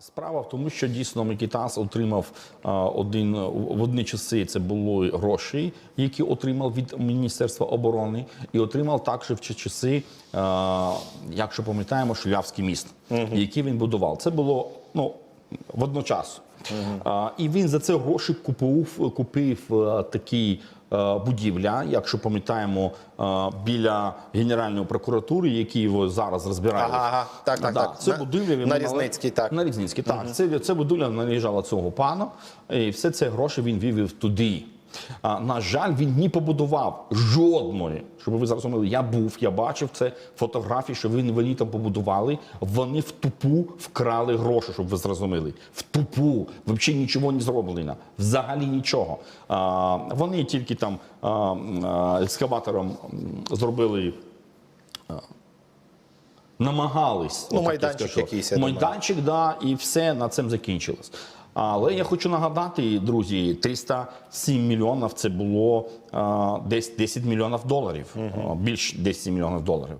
Справа в тому, що дійсно Микітас отримав один в одні часи. Це були гроші, які отримав від Міністерства оборони, і отримав також в часи, якщо пам'ятаємо, Шулявський міст, який він будував. Це було ну водночас. А, і він за це гроші купив, купив такі е, будівля, якщо пам'ятаємо, е, біля Генеральної прокуратури, які його зараз розбирають. Ага, ага. Так, так, Да, так. Це На- будівля він на Різницькій, так. На Різницькій, так. Це, це будівля належала цього пана, і все це гроші він вивів туди. А, на жаль, він не побудував жодної, щоб ви зрозуміли, я був, я бачив це фотографії, що він вони там побудували. Вони в тупу вкрали гроші, щоб ви зрозуміли. В тупу, взагалі нічого не зроблено. Взагалі нічого. А, вони тільки там а, а, екскаватором зробили намагались Ну, майданчик якийсь, я думаю. майданчик, да, і все на цим закінчилось. Але я хочу нагадати, друзі, 307 мільйонів це було а, десь 10 мільйонів доларів, а, більш 10 мільйонів доларів.